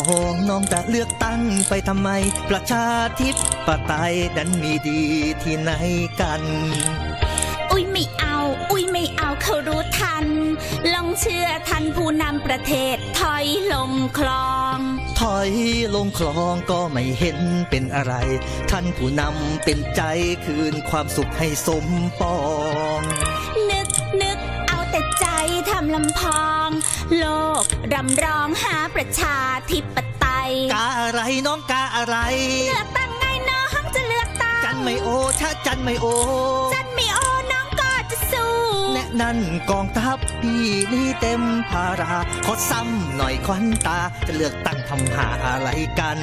นวลละอองน้องจะเลือกตั้งไปทำไม ประชาธิปไตยดันมีดีที่ไหนกัน อุ้ยไม่เอา อุ้ยไม่เอาเขารู้ทัน ลองเชื่อทันผู้นำประเทศถอยลงคลอง ถอยลงคลองก็ไม่เห็นเป็นอะไร ท่านผู้นำเป็นใจคืนความสุขให้สมปอง นึกนึกเอาแต่ใจทำลำพอง โลก รำร้องหาประชาธิปไตย กาอะไรน้องกาอะไร เลือกตั้งไงน้องจะเลือกตั้ง จันไม่โอชาจันไม่โอ จันไม่โอน้องก็จะสู้แน่นั่นกองทัพพี่นี่เต็มภาราขอซ้ำหน่อยควันตา จะเลือกตั้งทำหาอะไรกัน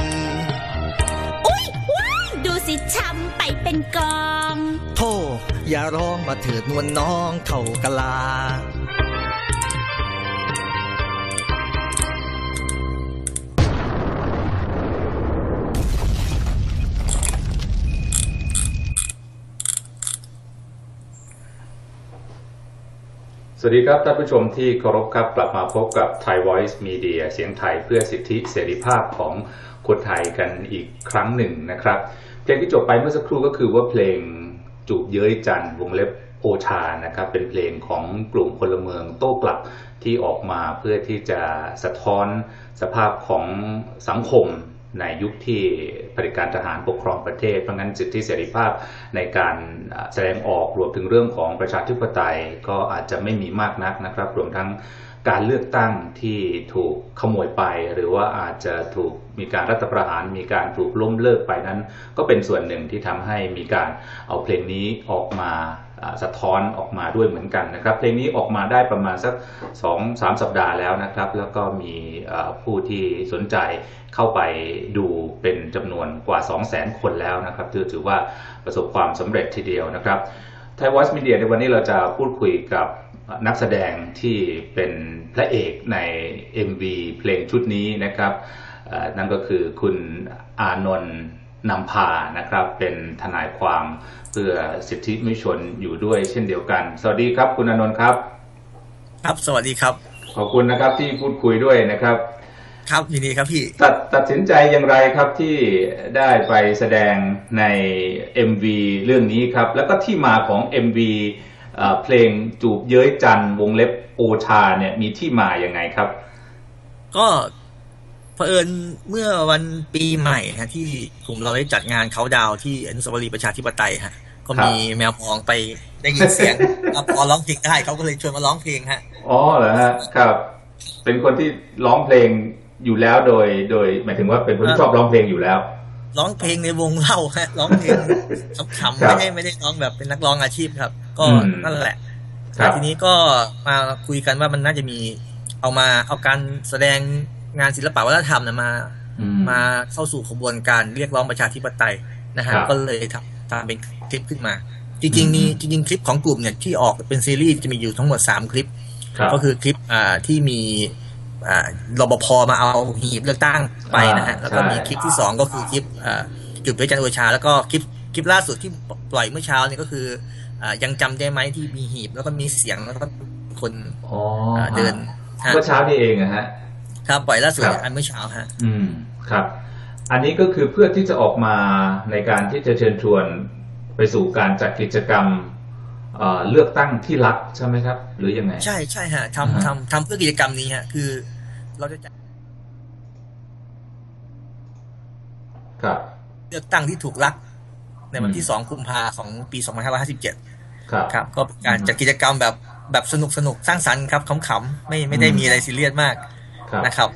อุ้ยว้ายดูสิช้ำไปเป็นกอง โทอย่าร้องมาเถิดนวลน้องเท่ากะลา สวัสดีครับท่านผู้ชมที่เคารพครับกลับมาพบกับ Thai Voice Media เสียงไทยเพื่อสิทธิเสรีภาพของคนไทยกันอีกครั้งหนึ่งนะครับ เพลงที่จบไปเมื่อสักครู่ก็คือว่าเพลงจูบเย้ยจันวงเล็บโอชานะครับเป็นเพลงของกลุ่มพลเมืองโต้กลับที่ออกมาเพื่อที่จะสะท้อนสภาพของสังคม ในยุคที่เผด็จการทหารปกครองประเทศ เพราะงั้นสิทธิเสรีภาพในการแสดงออกรวมถึงเรื่องของประชาธิปไตยก็อาจจะไม่มีมากนักนะครับ รวมทั้ง การเลือกตั้งที่ถูกขโมยไป หรือว่าอาจจะถูกมีการรัฐประหาร มีการถูกล้มเลิกไปนั้น ก็เป็นส่วนหนึ่งที่ทำให้มีการเอาเพลงนี้ออกมาสะท้อนออกมาด้วยเหมือนกันนะครับ เพลงนี้ออกมาได้ประมาณสัก 2 3 สัปดาห์แล้วนะครับ แล้วก็มีผู้ที่สนใจเข้าไปดูเป็นจำนวนกว่า 2 0 0 0 0 0 คนแล้วนะครับถือถือว่าประสบความสำเร็จทีเดียวนะครับไทยวอสมีเดียในวันนี้เราจะพูดคุยกับ นักแสดงที่เป็นพระเอกใน MV เพลงชุดนี้นะครับนั่นก็คือคุณอานนท์นำพานะครับ เป็นทนายความเพื่อสิทธิมนุษยชนอยู่ด้วยเช่นเดียวกัน สวัสดีครับคุณอานนท์ครับ ครับสวัสดีครับ ขอบคุณนะครับที่พูดคุยด้วยนะครับ ครับยินดีครับพี่ตัดตัดสินใจอย่างไรครับที่ได้ไปแสดงใน MV เรื่องนี้ครับ แล้วก็ที่มาของ MV เพลงจูบเย้ยจันวงเล็บโอชาเนี่ยมีที่มาอย่างไงครับ ก็เผอิญเมื่อวันปีใหม่ฮะที่กลุ่มเราได้จัดงานเขาดาวที่อนุสาวรีย์ประชาธิปไตยฮะก็มีแมวมองไปได้ยินเสียงพอร้องเพลงได้เขาก็เลยชวนมาร้องเพลงฮะอ๋อเหรอฮะครับ เป็นคนที่ร้องเพลงอยู่แล้วโดย โดยหมายถึงว่าเป็นคนที่ชอบร้องเพลงอยู่แล้ว ร้องเพลงในวงเล่าฮะร้องเพลงขำๆไม่ได้ไม่ได้ร้องแบบเป็นนักร้องอาชีพครับ ก็นั่นแหละทีนี้ก็มาคุยกันว่ามันน่าจะมีเอามาเอาการแสดงงานศิลปะวัฒนธรรมนะมา มาเข้าสู่ขบวนการเรียกร้องประชาธิปไตยนะฮะก็เลยทำทำเป็นคลิปขึ้นมา จริงๆมีจริงๆคลิปของกลุ่มเนี่ยที่ออกเป็นซีรีส์จะมีอยู่ทั้งหมดสามคลิป ก็คือคลิปอ่าที่มีอ่า รปภมาเอาหีบเลือกตั้งไปนะฮะแล้วก็มีคลิปที่สองก็คือคลิปอ่าจุดเพื่อจันโอชา แล้วก็คลิปคลิปล่าสุดที่ปล่อยเมื่อเช้านี่ก็คืออ่ายังจำได้ไหมที่มีหีบแล้วก็มีเสียงแล้วก็คนเดินเมื่อเช้านี่เองอะฮะครับปล่อยล่าสุดอันเมื่อเช้าฮะอืมครับ อันนี้ก็คือเพื่อที่จะออกมาในการที่จะเชิญชวนไปสู่การจัดกิจกรรมเลือกตั้งที่รักใช่ไหมครับ หรือยังไง ใช่ใช่ฮะทำทำทำเพื่อกิจกรรมนี้ฮะ คือ เราจะจัดครับเลือกตั้งที่ถูกรัก ในวันที่สองกุมภาของปีสองพันห้าร้อยห้าสิบเจ็ดครับครับ ก็เป็นการจัดกิจกรรมแบบแบบสนุกสนุกสร้างสรรค์ครับขำๆไม่ไม่ได้มีอะไรซีเรียสมากนะครับ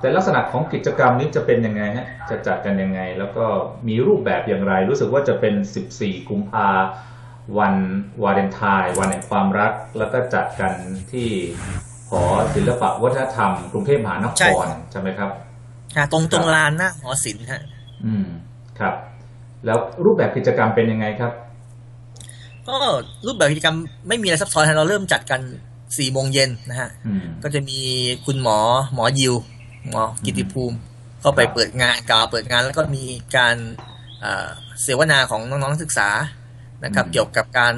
แต่ลักษณะของกิจกรรมนี้จะเป็นยังไงฮะจะจัดกันยังไง แล้วก็มีรูปแบบอย่างไร รู้สึกว่าจะเป็นสิบสี่กุมภาวันวาเลนไทน์วันแห่งความรัก แล้วก็จัดกันที่ หอศิลปะวัฒนธรรมกรุงเทพมหานครใช่ไหมครับตรงตรงลานหน้าหอศิลป์ฮะอืมครับ แล้วรูปแบบกิจกรรมเป็นยังไงครับ ก็รูปแบบกิจกรรมไม่มีอะไรซับซ้อนเราเริ่มจัดกันสี่โมงเย็นนะฮะก็จะมีคุณหมอหมอยิว หมอกิติภูมิก็ไปเปิดงานกล่าวเปิดงาน แล้วก็มีการเสวนาของน้องๆนักศึกษานะครับ เกี่ยวกับการ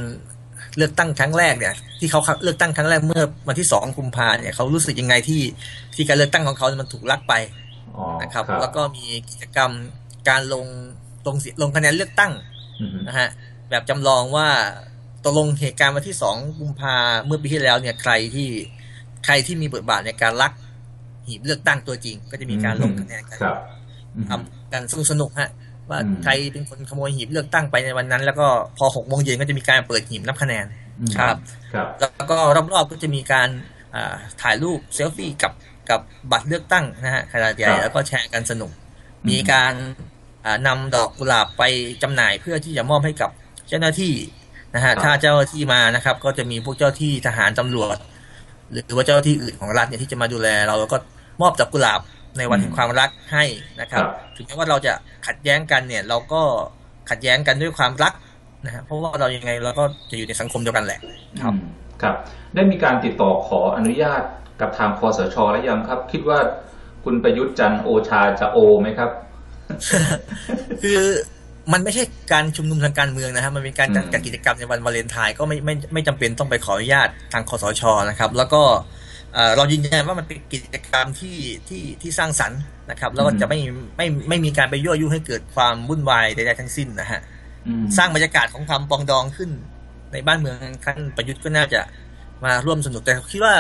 เลือกตั้งครั้งแรกเนี่ย ที่เขาเลือกตั้งครั้งแรกเมื่อวันที่สองกุมภาเนี่ยเขารู้สึกยังไงที่ที่การเลือกตั้งของเขามันถูกลักไปนะครับ แล้วก็มีกิจกรรมการลงลงลงคะแนนเลือกตั้งนะฮะแบบจำลองว่าตกลงเหตุการณ์วันที่สองกุมภาเมื่อปีที่แล้วเนี่ยใครที่ใครที่มีบทบาทในการลักหีบเลือกตั้งตัวจริง ก็จะมีการลงคะแนนกันทำกันสนุกสนุกฮะ ว่าใครเป็นคนขโมยหีบเลือกตั้งไปในวันนั้น แล้วก็พอหกโมงเย็นก็จะมีการเปิดหีบนับคะแนนครับ แล้วก็รอบๆก็จะมีการถ่ายรูปเซลฟี่กับกับบัตรเลือกตั้งนะฮะขนาดใหญ่แล้วก็แชร์กันสนุก มีการนำดอกกุหลาบไปจำหน่ายเพื่อที่จะมอบให้กับเจ้าหน้าที่นะฮะถ้าเจ้าหน้าที่มานะครับ ก็จะมีพวกเจ้าที่ทหารตำรวจ หรือว่าเจ้าหน้าที่อื่นของรัฐเนี่ยที่จะมาดูแล เราแล้วก็มอบดอกกุหลาบ ในวันแห่งความรักให้นะครับ ถึงแม้ว่าเราจะขัดแย้งกันเนี่ย เราก็ขัดแย้งกันด้วยความรักนะฮะเพราะว่าเรายังไงเราก็จะอยู่ในสังคมเดียวกันแหละครับครับ ได้มีการติดต่อขออนุญาตกับทางคอสชแล้วยังครับ คิดว่าคุณประยุทธ์จันโอชาจะโอไหมครับ คือมันไม่ใช่การชุมนุมทางการเมืองนะครับมันเป็นการจัดกิจกรรมในวันวาเลนไทน์ก็ไม่ไม่ไม่จำเป็นต้องไปขออนุญาตทางคอสชนะครับ แล้วก็ เรายืนยันว่ามันเป็นกิจกรรมที่ที่ที่สร้างสรรค์นะครับ แล้วก็จะไม่ไม่ไม่มีการไปยั่วยุให้เกิดความวุ่นวายใดๆทั้งสิ้นนะฮะสร้างบรรยากาศของความปองดองขึ้นในบ้านเมืองขั้นประยุทธ์ก็น่าจะมาร่วมสนุกแต่คิดว่า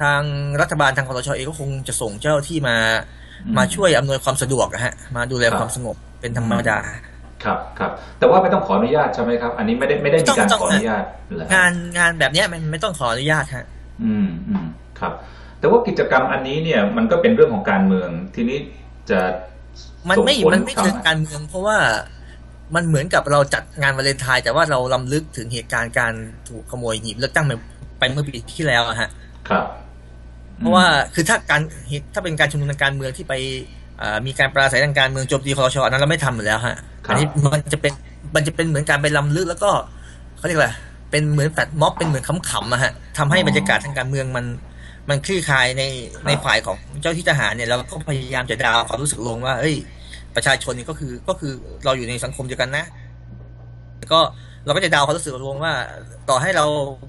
ทางรัฐบาลทางคอสชเองก็คงจะส่งเจ้าที่มามาช่วยอำนวยความสะดวกนะฮะมาดูแลความสงบเป็นธรรมดาครับครับแต่ว่าไม่ต้องขออนุญาตใช่ไหมครับ อันนี้ไม่ได้ไม่ได้มีการขออนุญาตงานงานแบบนี้มันไม่ต้องขออนุญาตฮะอืมอืม ครับ แต่ว่ากิจกรรมอันนี้เนี่ยมันก็เป็นเรื่องของการเมือง ทีนี้จะมันไม่มันไม่เชิงการเมือง เพราะว่ามันเหมือนกับเราจัดงานวาเลนไทน์แต่ว่าเราลำลึกถึงเหตุการณ์การถูกขโมยหีบเลือกตั้งไปเมื่อปีที่แล้วอะฮะ ครับ เพราะว่าคือถ้าการถ้าเป็นการชุมนุมทางการเมืองที่ไปมีการปราศัยทางการเมืองโจมตีคอชอันนั้นเราไม่ทำอยู่แล้วฮะอันนี้มันจะเป็นมันจะเป็นเหมือนการไปลำลึกแล้วก็เขาเรียกว่าเป็นเหมือนแฟดม็อบเป็นเหมือนขำๆอะฮะทำให้บรรยากาศทางการเมืองมัน มันคลี่คลายในในฝ่ายของเจ้าที่ทหารเนี่ยเราก็พยายามจะดาวความรู้สึกลงว่าเอ้ย ประชาชนนี่ก็คือก็คือเราอยู่ในสังคมเดียวกันนะก็เราก็จะดาวความรู้สึกลงว่า ต่อให้เรา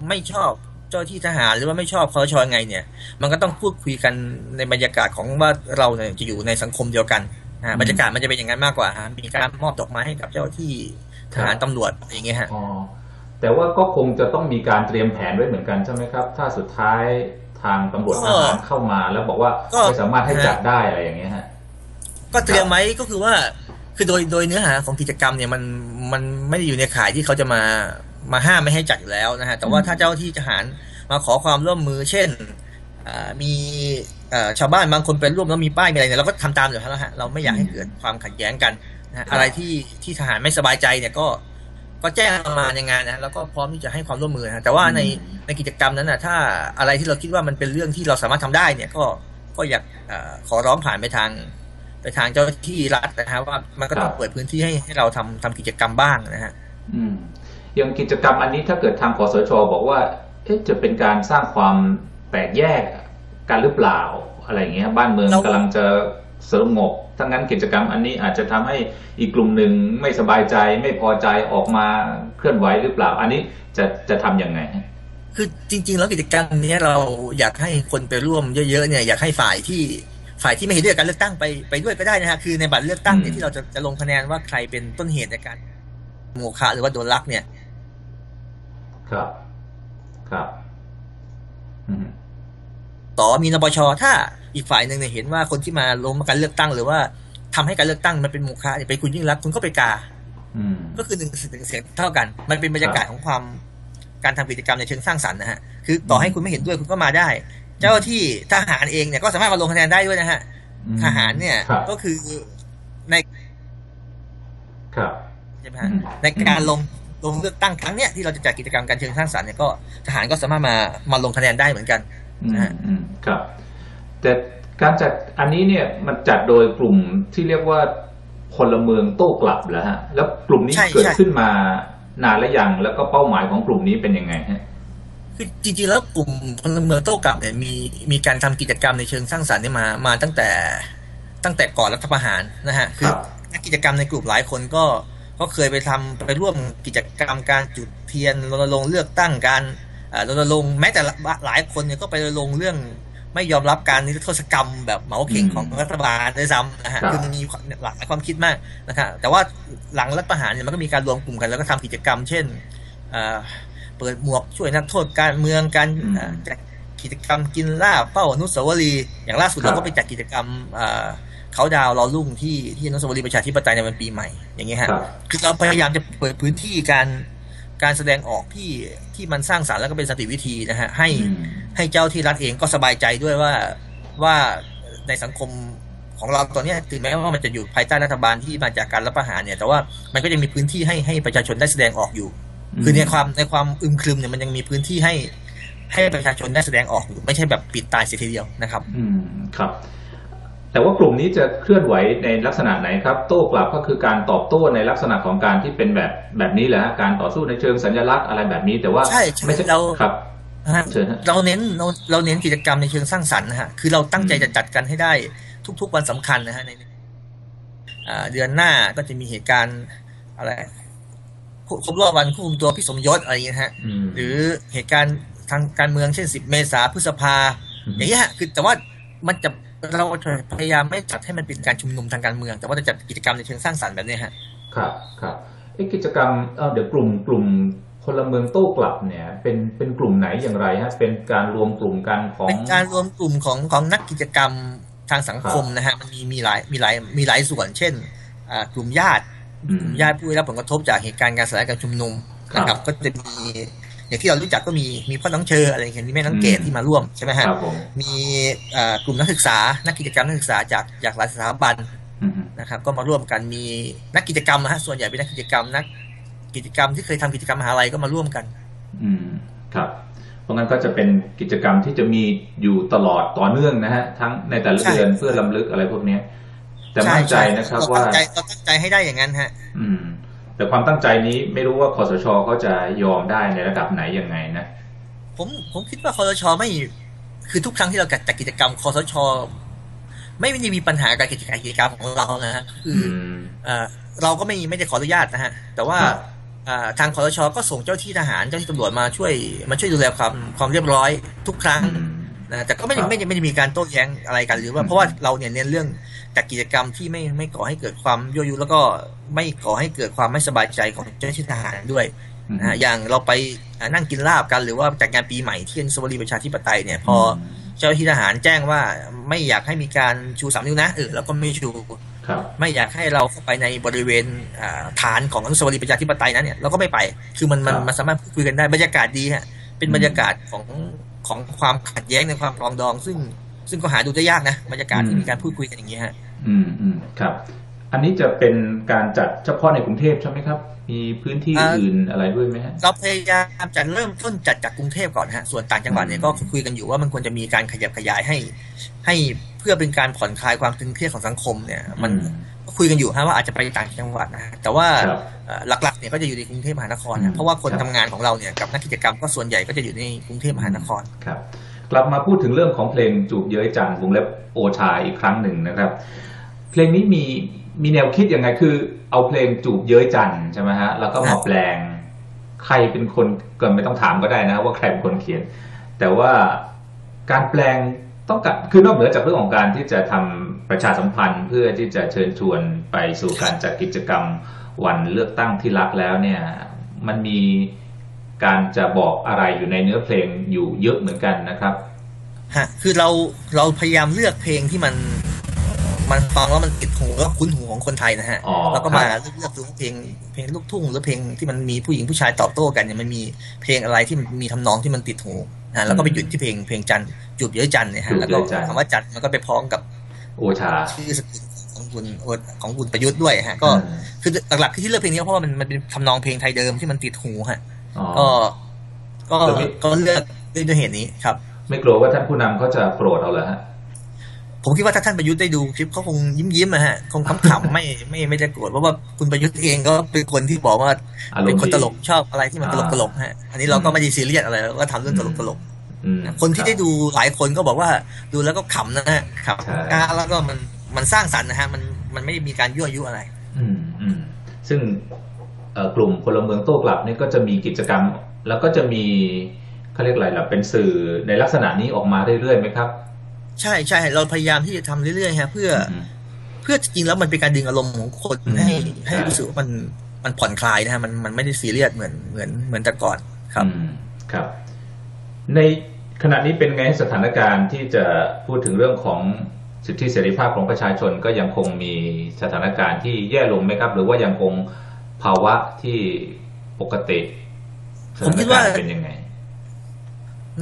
ไม่ชอบเจ้าที่ทหารหรือว่าไม่ชอบคอชอไงเนี่ย มันก็ต้องพูดคุยกันในบรรยากาศของว่าเราเนี่ยจะอยู่ในสังคมเดียวกันนะบรรยากาศมันจะเป็นอย่างนั้นมากกว่าฮะมีการมอบดอกไม้ให้กับเจ้าที่ทหารตำรวจอย่างเงี้ยฮะอ๋อแต่ว่าก็คงจะต้องมีการเตรียมแผนไว้เหมือนกันใช่ไหมครับ ถ้าสุดท้าย ทางตำรวจทหารเข้ามาแล้วบอกว่าไม่สามารถให้จับได้อะไรอย่างเงี้ยฮะก็เตรียมไหมก็คือว่า คือโดยโดยเนื้อหาของกิจกรรมเนี่ยมันมันไม่ได้อยู่ในข่ายที่เขาจะมามาห้ามไม่ให้จัดอยู่แล้วนะฮะแต่ว่าถ้าเจ้าที่ทหารมาขอความร่วมมือ เช่นมีชาวบ้านบางคนเป็นร่วมแล้วมีป้ายมีอะไรเนี่ยเราก็ทำตามอยู่แล้วฮะเราไม่อยากให้เกิดความขัดแย้งกันนะอะไรที่ที่ทหารไม่สบายใจเนี่ยก็ ก็แจ้งมาในงานนะแล้วก็พร้อมที่จะให้ความร่วมมือนะแต่ว่าในในกิจกรรมนั้นนะถ้าอะไรที่เราคิดว่ามันเป็นเรื่องที่เราสามารถทำได้เนี่ยก็ก็อยากขอร้องผ่านไปทาง ไปทางเจ้าที่รัฐนะครับว่ามันก็ต้องเปิดพื้นที่ให้ให้เราทำทำกิจกรรมบ้างนะฮะอืมอย่างกิจกรรมอันนี้ถ้าเกิดทางกสชบอกว่าจะเป็นการสร้างความแตกแยกกันหรือเปล่าอะไรเงี้ยบ้านเมืองกำลังจะ สงบทั้งนั้นกิจกรรมอันนี้อาจจะทำให้อีกกลุ่มหนึ่งไม่สบายใจไม่พอใจออกมาเคลื่อนไหวหรือเปล่า อันนี้จะจะทํำยังไง คือจริง ๆ แล้วกิจกรรมนี้เราอยากให้คนไปร่วมเยอะๆเนี่ยอยากให้ฝ่ายที่ฝ่ายที่ไม่เห็นด้วยการเลือกตั้งไปไปด้วยก็ได้นะฮะคือในบัตรเลือกตั้งเนี่ยที่เราจะจะลงคะแนนว่าใครเป็นต้นเหตุในการโมฆะหรือว่าโดนลักเนี่ย ครับ ครับต่อมีนปชถ้า อีกฝ่ายหนึ่งเนี่ยเห็นว่าคนที่มาล้มการเลือกตั้ง หรือว่าทำให้การเลือกตั้งมันเป็นโมฆะไปคุณยิ่งรักคุณก็ไปกาก็คือหนึ่งเสียงเท่ากัน มันเป็นบรรยากาศของความการทำกิจกรรมในเชิงสร้างสรรค์นะฮะคือต่อให้คุณไม่เห็นด้วยคุณก็มาได้ เจ้าที่ทหารเองเนี่ยก็สามารถมาลงคะแนนได้ด้วยนะฮะทหารเนี่ยก็คือในใช่ไหมในการลงลงเลือกตั้งครั้งเนี้ยที่เราจะจัดกิจกรรมการเชิงสร้างสรรค์เนี่ยก็ทหารก็สามารถมามาลงคะแนนได้เหมือนกันนะฮะครับ แต่การจัดอันนี้เนี่ยมันจัดโดยกลุ่มที่เรียกว่าพลเมืองโต้กลับแล้วฮะ แล้วกลุ่มนี้เกิดขึ้นมานานแล้วยังแล้วก็เป้าหมายของกลุ่มนี้เป็นยังไงฮะ คือจริงๆแล้วกลุ่มพลเมืองโต้กลับเนี่ยมีมีการทำกิจกรรมในเชิงสร้างสรรค์นี่มามาตั้งแต่ตั้งแต่ก่อนรัฐประหารนะฮะคือนักกิจกรรมในกลุ่มหลายคนก็ก็เคยไปทำไปร่วมกิจกรรมการจุดเทียนรณรงค์เลือกตั้งการรณรงค์แม้แต่หลายคนเนี่ยก็ไปรณรงค์เรื่อง ไม่ยอมรับการนิรโทษกรรมแบบเหมาเข่งของรัฐบาลด้วยซ้ำนะฮะคือมันมีหลากหลายความคิดมากนะครับแต่ว่าหลังรัฐประหารเนี่ยมันก็มีการรวมกลุ่มกันแล้วก็ทำกิจกรรม เช่นเปิดหมวกช่วยนักโทษการเมืองการจัดกิจกรรมกินลาบเป้าอนุสาวรีย์อย่างล่าสุดเราก็ไปจัดกิจกรรมเขาดาวรอรุ่งที่ที่อนุสาวรีย์ประชาธิปไตยในวันปีใหม่อย่างเงี้ยฮะคือเราพยายามจะเปิดพื้นที่การ การแสดงออกที่ที่มันสร้างสารรค์แล้วก็เป็นสติวิธีนะฮะให้ให้เจ้าที่รัฐเองก็สบายใจด้วยว่าว่าในสังคมของเราตอนนี้ถึงแม้ว่ามันจะอยู่ภายใต้รัฐบาลที่มาจากการรัฐประหารเนี่ย แต่ว่ามันก็ยังมีพื้นที่ให้ให้ประชาชนได้แสดงออกอยู่ คือในความในความอึมครึมเนี่ยมันยังมีพื้นที่ให้ให้ประชาชนได้แสดงออกอยู่ไม่ใช่แบบปิดตายเสียทีเดียวนะครับ อืมครับ แต่ว่ากลุ่มนี้จะเคลื่อนไหวในลักษณะไหนครับ โต้กลับก็คือการตอบโต้ในลักษณะของการที่เป็นแบบแบบนี้แหละการต่อสู้ในเชิงสัญลักษณ์อะไรแบบนี้ แต่ว่าใช่ไม่ใช่เราครับเราเน้นเราเราเน้นกิจกรรมในเชิงสร้างสรรค์นะฮะคือเราตั้งใจจะจัดกันให้ได้ทุก ๆ วันสำคัญนะฮะในเดือนหน้าก็จะมีเหตุการณ์อะไรครบรอบวันควบคุมตัวพี่สมยศอะไรอย่างเงี้ยฮะหรือเหตุการณ์ทางการเมืองเช่นสิบเมษาพฤษภาอย่างเงี้ยคือแต่ว่ามันจะ เราพยายามไม่จัดให้มันเป็นการชุมนุมทางการเมือง แต่ว่าจะจัดกิจกรรมในเชิงสร้างสรรค์แบบนี้ฮะครับครับไอ้กิจกรรมเดี๋ยวกลุ่มกลุ่มพลเมืองโต้กลับเนี่ย เป็นเป็นกลุ่มไหนอย่างไรฮะเป็นการรวมกลุ่มกันของเป็นการรวมกลุ่มของของนักกิจกรรมทางสังคมนะฮะมันมีมีหลายมีหลายมีหลายส่วน เช่นกลุ่มญาติกลุ่มญาติผู้ได้รับผลกระทบจากเหตุการณ์การสลายการชุมนุมนะครับก็จะมี อย่างที่เรารู้จักก็มีมีพ่อน้องเชออะไรอย่างเงี้ยมีแม่น้องเกดที่มาร่วมใช่ไหมฮะมีกลุ่มนักศึกษา นักกิจกรรมนักศึกษาจากจากหลายสถาบันนะครับก็มาร่วมกันมีนักกิจกรรมนะฮะส่วนใหญ่เป็นนักกิจกรรมนักกิจกรรมที่เคยทำกิจกรรมมหาลัยก็มาร่วมกัน อืมครับเพราะงั้นก็จะเป็นกิจกรรมที่จะมีอยู่ตลอดต่อเนื่องนะฮะทั้งในแต่ละเดือนเพื่อลำลึกอะไรพวกนี้แต่มั่นใจนะครับว่าเราตั้งใจให้ได้อย่างนั้นฮะ อืม แต่ความตั้งใจนี้ไม่รู้ว่าคอสชเขาจะยอมได้ในระดับไหนยังไงนะผมผมคิดว่าคอสชไม่คือทุกครั้งที่เราจัดกิจกรรมคอสช ไม่ได้มีปัญหาการกิจกิจกรรมของเรานะฮะคือเราก็ไม่ไม่ได้ขออนุญาตนะฮะ แต่ว่าทางคอสชก็ส่งเจ้าที่ทหารเจ้าที่ตำรวจมาช่วยมาช่วยดูแลความความเรียบร้อยทุกครั้ง นะแต่ก็ไม่ได้ไม่ได้ไม่ได้มีการโต้แย้งอะไรกันหรือว่าเพราะว่าเราเนี่ยเน้นเรื่องจัดกิจกรรมที่ไม่ไม่ก่อให้เกิดความยั่วยุแล้วก็ไม่ก่อให้เกิดความไม่สบายใจของเจ้าหน้าที่ทหารด้วยนะอย่างเราไปนั่งกินลาบกัน หรือว่าจัดงานปีใหม่ที่อนุสาวรีย์ประชาธิปไตยเนี่ย พอเจ้าหน้าที่ทหารแจ้งว่าไม่อยากให้มีการชูสามนิ้วนะเออเราก็ไม่ชูไม่อยากให้เราเข้าไปในบริเวณฐานของอนุสาวรีย์ประชาธิปไตยนั้นเนี่ยเราก็ไม่ไป คือมันมันมันสามารถพูดคุยกันได้บรรยากาศดีฮะเป็นบรรยากาศของ ของความขัดแย้งในความปรองดอง ซึ่งซึ่งก็หาดูได้ยากนะบรรยากาศที่มีการพูดคุยกันอย่างนี้ฮะ อืมอืมครับ อันนี้จะเป็นการจัดเฉพาะในกรุงเทพใช่ไหมครับ มีพื้นที่อื่นอะไรด้วยไหมฮะเราพยายามจะเริ่มต้นจัดจากกรุงเทพก่อนฮะส่วนต่างจังหวัดเนี่ยก็คุยกันอยู่ว่ามันควรจะมีการขยับขยายให้ ให้เพื่อเป็นการผ่อนคลายความตึงเครียดของสังคมเนี่ย มัน คุยกันอยู่ฮะว่าอาจจะไปต่างจังหวัดนะแต่ว่าหลักๆเนี่ยก็จะอยู่ในกรุงเทพมหานครนะเพราะว่าคนทำงานของเราเนี่ยกับนักกิจกรรมก็ส่วนใหญ่ก็จะอยู่ในกรุงเทพมหานครครับกลับมาพูดถึงเรื่องของเพลงจูบเย้ยจันวงเล็บโอชาอีกครั้งหนึ่งนะครับ เพลงนี้มีมีแนวคิดยังไงคือ เอาเพลงจูบเย้ยจันใช่ไหมฮะแล้วก็มาแปลงใครเป็นคนก็ไม่ต้องถามก็ได้นะว่าใครเป็นคนเขียน แต่ว่าการแปลงต้องกัดคือนอกเหนือจากเรื่องของการที่จะทำ ประชาสัมพันธ์เพื่อที่จะเชิญชวนไปสู่การจัดกิจกรรมวันเลือกตั้งที่รักแล้วเนี่ยมันมีการจะบอกอะไรอยู่ในเนื้อเพลงอยู่เยอะเหมือนกันนะครับฮะคือเราเราพยายามเลือกเพลงที่มัน มันฟังแล้วมันติดหูแล้วคุ้นหูของคนไทยนะฮะแล้วก็มาเลือกดูเพลงเพลงลูกทุ่งหรือเพลงที่มันมีผู้หญิงผู้ชายตอบโต้กันเนี่ยมันมีเพลงอะไรที่มีทำนองที่มันติดหูนะแล้วก็ไปหยุดที่เพลงเพลงจันจุดเยอะจันเนี่ยฮะแล้วก็คำว่าจันมันก็ไปพ้องกับ โอชาชื่อสกุลของคุณของคุณประยุทธ์ด้วยฮะ ก็คือหลักๆที่เลือกเพลงนี้เพราะว่ามันมันเป็นทำนองเพลงไทยเดิมที่มันติดหูฮะก็ก็ก็เลือกด้วยเหตุนี้ครับ ไม่กลัวว่าท่านผู้นำเขาจะโกรธเอาเหรอฮะผมคิดว่าถ้าท่านประยุทธ์ได้ดูคลิปเขาคงยิ้มยิ้มนะฮะคงขำๆไม่ไม่ไม่ได้โกรธเพราะว่าคุณประยุทธ์เองก็เป็นคนที่บอกว่าเป็นคนตลกชอบอะไรที่มันตลกตลกฮะอันนี้เราก็ไม่ได้ซีเรียสอะไรเราก็ทำเรื่องตลกตลก คนที่ได้ดูหลายคนก็บอกว่าดูแล้วก็ขำนะฮะขำแล้วก็มันมันสร้างสรรค์นะฮะมันมันไม่ได้มีการยั่วยุอะไร อืมอืมซึ่งกลุ่มพลเมืองโต้กลับนี่ก็จะมีกิจกรรม แล้วก็จะมีเขาเรียกอะไรล่ะเป็นสื่อในลักษณะนี้ออกมาเรื่อยๆไหมครับ ใช่ใช่เราพยายามที่จะทำเรื่อยๆฮะเพื่อ เพื่อจริงๆแล้วมันเป็นการดึงอารมณ์ของคนให้ให้รู้สึกว่ามันมันผ่อนคลายนะฮะมันมันไม่ได้ซีเรียสเหมือนเหมือนเหมือนแต่ก่อนครับครับ ในขณะนี้เป็นไงสถานการณ์ที่จะพูดถึงเรื่องของสิทธิเสรีภาพของประชาชนก็ยังคงมีสถานการณ์ที่แย่ลงไหมครับ หรือว่ายังคงภาวะที่ปกติผมคิดว่าเป็นยังไง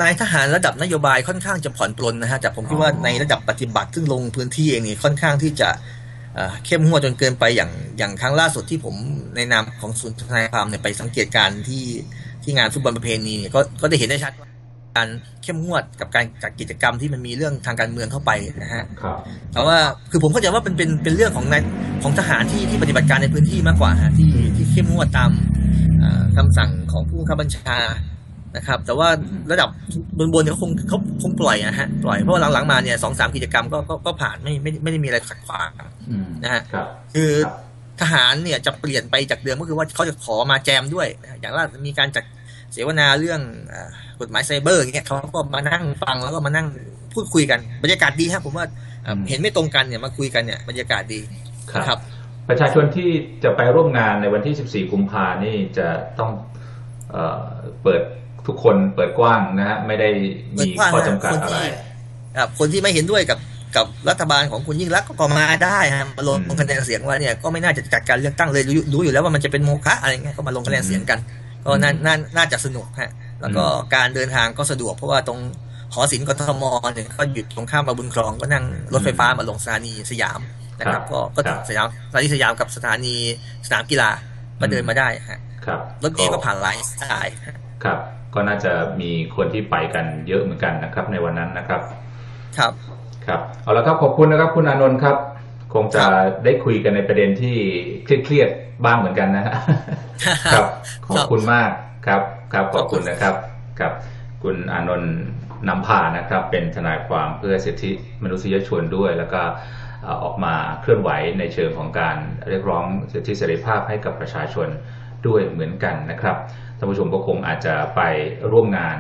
นายทหารระดับนโยบายค่อนข้างจะผ่อนปลนนะฮะแต่ผมคิดว่าในระดับปฏิบัติซึ่งลงพื้นที่เองนี่ค่อนข้างที่จะเข้มงวดจนเกินไปอย่างอย่างครั้งล่าสุดที่ผมในนามของศูนย์ทนายความเนี่ยไปสังเกตการที่ที่งานฟุตบอลประเพณีก็ก็ได้เห็นได้ชัดว่า การเข้มงวดกับการจัดกิจกรรมที่มันมีเรื่องทางการเมืองเข้าไปนะฮะแต่ว่าคือผมเข้าใจว่าเป็นเป็นเป็นเรื่องของในของทหารที่ที่ปฏิบัติการในพื้นที่มากกว่าฮะที่ที่เข้มงวดตามคำสั่งของผู้ข้าบัญชานะครับ แต่ว่าระดับบนบนเนี่ยเขาคงเขาคงปล่อยนะฮะปล่อยเพราะหลังๆมาเนี่ยสองสามกิจกรรมก็ก็ก็ผ่านไม่ไม่ไม่ได้มีอะไรขัดขวางนะฮะคือทหารเนี่ยจะเปลี่ยนไปจากเดิมก็คือว่าเขาจะขอมาแจมด้วย อย่างล่ามีการจัด เสวนาเรื่องกฎหมายไซเบอร์อย่างเงี้ยเขาก็มานั่งฟังแล้วก็มานั่งพูดคุยกันบรรยากาศดีครับผมว่าเห็นไม่ตรงกันเนี่ยมาคุยกันเนี่ยบรรยากาศดีครับ ประชาชนที่จะไปร่วมงานในวันที่ 14 กุมภานี่จะต้องเปิดทุกคนเปิดกว้างนะฮะไม่ได้มีข้อจำกัดอะไรครับคนที่ไม่เห็นด้วยกับกับรัฐบาลของคุณยิ่งรักก็มาได้ฮะมาลงคะแนนเสียงว่าเนี่ยก็ไม่น่าจะจัดการเลือกตั้งเลยรู้อยู่แล้วว่ามันจะเป็นโมฆะอะไรเงี้ยก็มาลงคะแนนเสียงกัน ก็น่าน่าน่าจะสนุกฮะแล้วก็การเดินทางก็สะดวกเพราะว่าตรงหอศิลป์กทมเนี่ยก็หยุดตรงข้ามมาบุญคลองก็นั่งรถไฟฟ้ามาลงสถานีสยามนะครับ ก็ก็สยามสถานีสยามกับสถานีสนามกีฬาก็เดินมาได้ฮะรถเมล์ก็ผ่านหลายสายครับ ก็น่าจะมีคนที่ไปกันเยอะเหมือนกันนะครับ ในวันนั้นนะครับ ครับครับเอาละครับขอบคุณนะครับ คุณอานนท์ครับ คงจะได้คุยกันในประเด็นที่เครียดๆบ้างเหมือนกันนะฮะครับ ขอบคุณมากครับครับขอบคุณนะครับกับคุณอานนท์นำพานะครับ เป็นทนายความเพื่อสิทธิมนุษยชนด้วย แล้วก็ออกมาเคลื่อนไหวในเชิงของการเรียกร้องสิทธิเสรีภาพให้กับประชาชนด้วยเหมือนกันนะครับท่านผู้ชมก็คงอาจจะไปร่วมงาน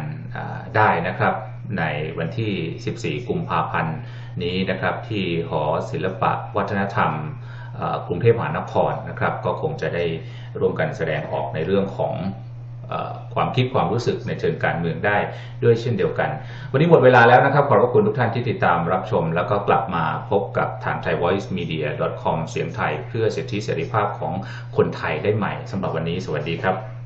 ได้นะครับ ในวันที่ 14 กุมภาพันธ์นี้นะครับที่หอศิลปะวัฒนธรรมกรุงเทพมหานครนะครับ ก็คงจะได้ร่วมกันแสดงออกในเรื่องของความคิดความรู้สึกในเชิงการเมืองได้ด้วยเช่นเดียวกัน วันนี้หมดเวลาแล้วนะครับ ขอบคุณทุกท่านที่ติดตามรับชม แล้วก็กลับมาพบกับทาง thaivoicemedia.com เสียงไทย เพื่อสิทธิเสรีภาพของคนไทยได้ใหม่สำหรับวันนี้ สวัสดีครับ